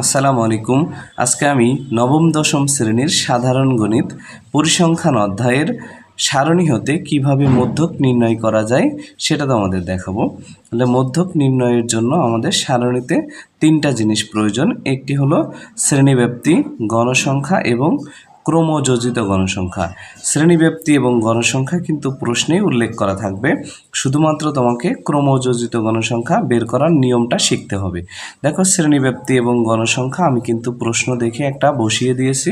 আসসালামু আলাইকুম। আজকে আমি নবম, দশম শ্রেণির সাধারণ গণিত পরিসংখ্যান অধ্যায়ের সারণী হতে কীভাবে মধ্যক নির্ণয় করা যায় সেটা তোমাদের দেখাবো। তাহলে মধ্যক নির্ণয়ের জন্য আমাদের সারণীতে তিনটা জিনিস প্রয়োজন। একটি হলো শ্রেণীব্যাপ্তি, গণসংখ্যা এবং ক্রমযোজিত গণসংখ্যা। শ্রেণীব্যাপ্তি এবং গণসংখ্যা কিন্তু প্রশ্নেই উল্লেখ করা থাকবে। শুধুমাত্র তোমাকে ক্রমযোজিত গণসংখ্যা বের করার নিয়মটা শিখতে হবে। দেখো, শ্রেণীব্যাপ্তি এবং গণসংখ্যা আমি কিন্তু প্রশ্ন দেখে একটা বসিয়ে দিয়েছি।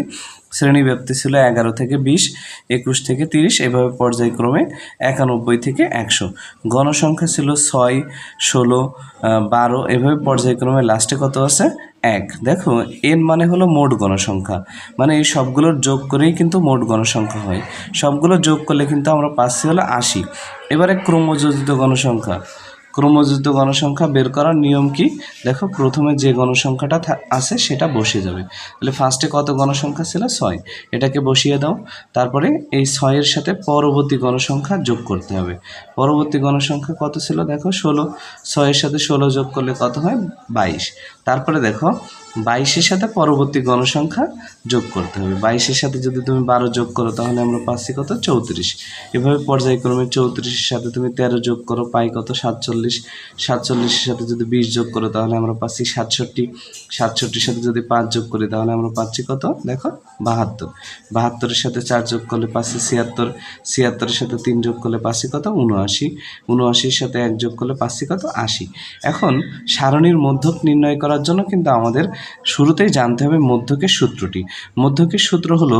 শ্রেণীব্যাপ্তি ছিল এগারো থেকে বিশ, একুশ থেকে তিরিশ, এভাবে পর্যায়ক্রমে একানব্বই থেকে একশো। গণসংখ্যা ছিল ছয়, ষোলো বারো, এভাবে পর্যায়ক্রমে লাস্টে কত আছে? এক। দেখো এন মানে হলো মোট গণসংখ্যা। মানে এই সবগুলোর যোগ করেই কিন্তু মোট গণসংখ্যা হয়। সবগুলো যোগ করলে কিন্তু আমরা পাচ্ছি হলো আশি। এবারে ক্রমযোজিত গণসংখ্যা। ক্রমযোজিত গণসংখ্যা বের করার নিয়ম কি? দেখো, প্রথমে যে গণসংখ্যাটা আছে সেটা বসে যাবে। তাহলে ফার্স্টে কত গণসংখ্যা ছিল? ছয়। এটাকে বসিয়ে দাও। তারপরে এই ছয়ের সাথে পরবর্তী গণসংখ্যা যোগ করতে হবে। পরবর্তী গণসংখ্যা কত ছিল? দেখো, ষোলো। ছয়ের সাথে ষোলো যোগ করলে কত হয়? বাইশ। তারপরে দেখো বাইশের সাথে পরবর্তী গণসংখ্যা যোগ করতে হবে। বাইশের সাথে যদি তুমি বারো যোগ করো, তাহলে আমরা পাচ্ছি কত? চৌত্রিশ। এভাবে পর্যায়ক্রমে চৌত্রিশের সাথে তুমি তেরো যোগ করো, পাই কত? সাতচল্লিশ। সাতচল্লিশের সাথে যদি বিশ যোগ করো, তাহলে আমরা পাচ্ছি সাতষট্টি। সাতষট্টির সাথে যদি পাঁচ যোগ করি, তাহলে আমরা পাচ্ছি কত? দেখো, বাহাত্তর। বাহাত্তরের সাথে চার যোগ করলে পাচ্ছি ছিয়াত্তর। ছিয়াত্তরের সাথে তিন যোগ করলে পাচ্ছি কত? উনআশি উনআশির সাথে এক যোগ করলে পাচ্ছি কত? আশি। এখন সারণীর মধ্যক নির্ণয় করার জন্য কিন্তু আমাদের শুরুতেই জানতে হবে মধ্যকের সূত্রটি। মধ্যকের সূত্র হলো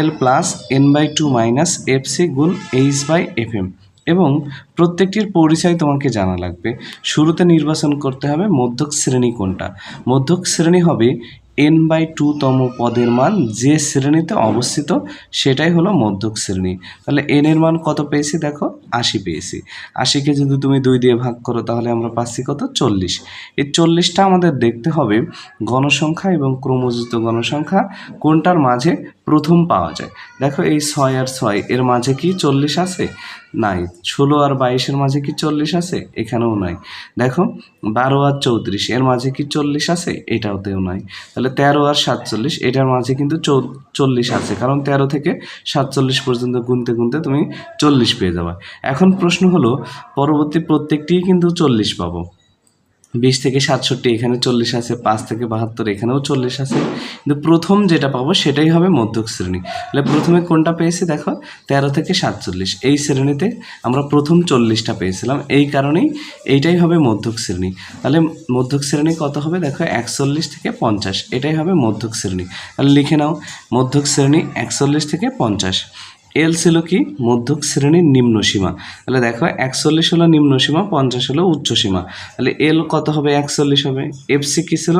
L plus N by two minus F C গুণ এইচ বাই এফ এম এবং প্রত্যেকটির পরিচয় তোমাকে জানা লাগবে। শুরুতে নির্বাচন করতে হবে মধ্যক শ্রেণি কোনটা। মধ্যক শ্রেণি হবে এন বাই টু তম পদের মান, যে শ্রেণীতে অবস্থিত সেটাই হলো মধ্যক শ্রেণি। তাহলে এন এর মান কত পেয়েছি দেখো? আশি পেয়েছি। আশিকে যদি তুমি দুই দিয়ে ভাগ করো, তাহলে আমরা পাচ্ছি কত? চল্লিশ। এই চল্লিশটা আমাদের দেখতে হবে গণসংখ্যা এবং ক্রমযুক্ত গণসংখ্যা কোনটার মাঝে প্রথম পাওয়া যায়। দেখো এই ছয় আর ছয়, এর মাঝে কি চল্লিশ আছে? নাই। ষোলো আর বাইশের মাঝে কি চল্লিশ আছে? এখানেও নাই। দেখো, বারো আর চৌত্রিশ, এর মাঝে কি চল্লিশ আছে? এটাওতেও নাই। তাহলে তেরো আর সাতচল্লিশ, এটার মাঝে কিন্তু চল্লিশ আছে। কারণ তেরো থেকে সাতচল্লিশ পর্যন্ত গুনতে গুনতে তুমি চল্লিশ পেয়ে যাবে। এখন প্রশ্ন হলো, পরবর্তী প্রত্যেকটিই কিন্তু চল্লিশ পাবো। বিশ থেকে সাতষট্টি এখানে চল্লিশ আছে, পাঁচ থেকে বাহাত্তর এখানেও চল্লিশ আছে। কিন্তু প্রথম যেটা পাবো সেটাই হবে মধ্যক শ্রেণি। তাহলে প্রথমে কোনটা পেয়েছি দেখো? তেরো থেকে সাতচল্লিশ। এই শ্রেণীতে আমরা প্রথম চল্লিশটা পেয়েছিলাম। এই কারণেই এইটাই হবে মধ্যক শ্রেণি। তাহলে মধ্যক শ্রেণি কত হবে? দেখো একচল্লিশ থেকে পঞ্চাশ। এটাই হবে মধ্যক শ্রেণি। তাহলে লিখে নাও, মধ্যক শ্রেণি একচল্লিশ থেকে পঞ্চাশ। এল ছিল কি? মধ্যক শ্রেণির নিম্ন সীমা। তাহলে দেখো, একচল্লিশ হলো নিম্ন সীমা, পঞ্চাশ হলো উচ্চ সীমা। তাহলে এল কত হবে? একচল্লিশ হবে। এফ সি কী ছিল?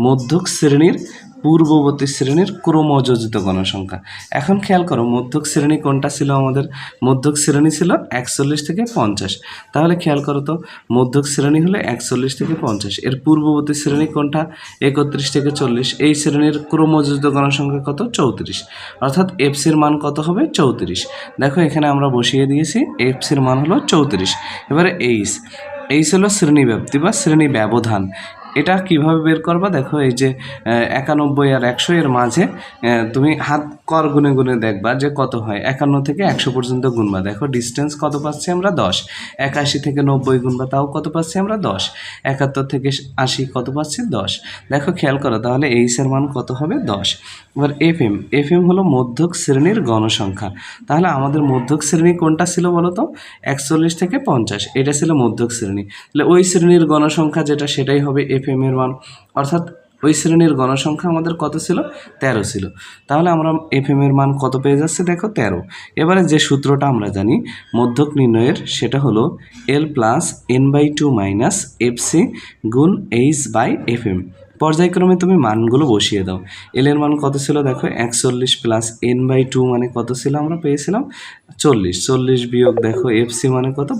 মধ্যক শ্রেণির পূর্ববর্তী শ্রেণির ক্রমযোজিত গণসংখ্যা। এখন খেয়াল করো, মধ্যক শ্রেণি কোনটা ছিল আমাদের? মধ্যক শ্রেণি ছিল একচল্লিশ থেকে পঞ্চাশ। তাহলে খেয়াল করো তো, মধ্যক শ্রেণি হলো একচল্লিশ থেকে পঞ্চাশ। এর পূর্ববর্তী শ্রেণি কোনটা? একত্রিশ থেকে চল্লিশ। এই শ্রেণির ক্রমযোজিত গণসংখ্যা কত? চৌত্রিশ। অর্থাৎ এফসির মান কত হবে? চৌত্রিশ। দেখো, এখানে আমরা বসিয়ে দিয়েছি এফসির মান হলো চৌত্রিশ। এবারে এইচ এইচ হলো শ্রেণীব্যাপ্তি বা শ্রেণি ব্যবধান এটা কীভাবে বের করবা? দেখো, এই যে একানব্বই আর একশো এর মাঝে তুমি হাত কর গুনে গুনে দেখবা যে কত হয়। একান্ন থেকে একশো পর্যন্ত গুনবা। দেখো ডিস্টেন্স কত পাচ্ছি আমরা? দশ। একাশি থেকে নব্বই গুনবা, তাও কত পাচ্ছি আমরা? দশ। একাত্তর থেকে আশি কত পাচ্ছি? দশ। দেখো, খেয়াল করো, তাহলে এইচ এর মান কত হবে? দশ। এবার এফ এম এফ এম হলো মধ্যক শ্রেণির গণসংখ্যা। তাহলে আমাদের মধ্যক শ্রেণি কোনটা ছিল বলো তো? একচল্লিশ থেকে পঞ্চাশ। এটা ছিল মধ্যক শ্রেণি। তাহলে ওই শ্রেণির গণসংখ্যা যেটা, সেটাই হবে এফ এম এর মান অর্থাৎ ওই শ্রেণির গণসংখ্যা আমাদের কত ছিল? তেরো ছিল। তাহলে আমরা এফ এর মান কত পেয়ে যাচ্ছে? দেখো, তেরো। এবারে যে সূত্রটা আমরা জানি, মধ্যক নির্ণয়ের, সেটা হলো L plus N by two minus F C গুণ এইচ বাই এফ এম পর্যায়ক্রমে তুমি মানগুলো বসিয়ে দাও। এল এর মান কত ছিল দেখো? একচল্লিশ প্লাস এন বাই টু মানে কত ছিল আমরা পেয়েছিলাম? চল্লিশ। চল্লিশ বিয়োগ দেখো এফ সি মানে কত?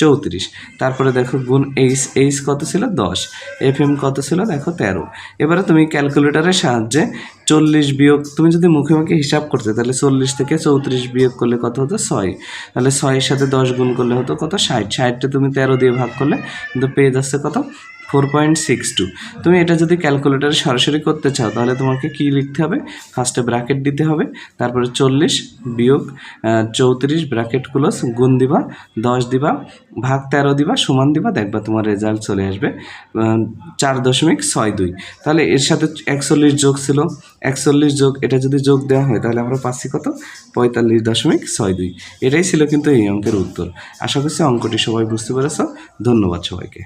চৌত্রিশ। তারপরে দেখো গুণ এইচ এইচ কত ছিল? দশ। এফ এম কত ছিল? দেখো তেরো। এবারে তুমি ক্যালকুলেটরের সাহায্যে চল্লিশ বিয়োগ তুমি যদি মুখে মুখে হিসাব করতে, তাহলে চল্লিশ থেকে চৌত্রিশ বিয়োগ করলে কত হতো? ছয়। তাহলে ছয়ের সাথে দশ গুণ করলে হতো কত? ষাট। ষাটটা তুমি তেরো দিয়ে ভাগ করলে, কিন্তু পেয়ে যাচ্ছে কত? ফোর পয়েন্ট সিক্স টু তুমি এটা যদি ক্যালকুলেটারে সরাসরি করতে চাও, তাহলে তোমাকে কি লিখতে হবে? ফার্স্টে ব্র্যাকেট দিতে হবে, তারপরে চল্লিশ বিয়োগ চৌত্রিশ ব্র্যাকেট গুণ দিবা, দশ দিবা, ভাগ তেরো দিবা, সমান দিবা, দেখবা তোমার রেজাল্ট চলে আসবে চার দশমিক ছয় দুই। তাহলে এর সাথে একচল্লিশ যোগ ছিল, একচল্লিশ যোগ, এটা যদি যোগ দেওয়া হয়, তাহলে আমরা পাচ্ছি কত? পঁয়তাল্লিশ দশমিক ছয় দুই। এটাই ছিল কিন্তু এই অঙ্কের উত্তর। আশা করছি অঙ্কটি সবাই বুঝতে পেরেছ। ধন্যবাদ সবাইকে।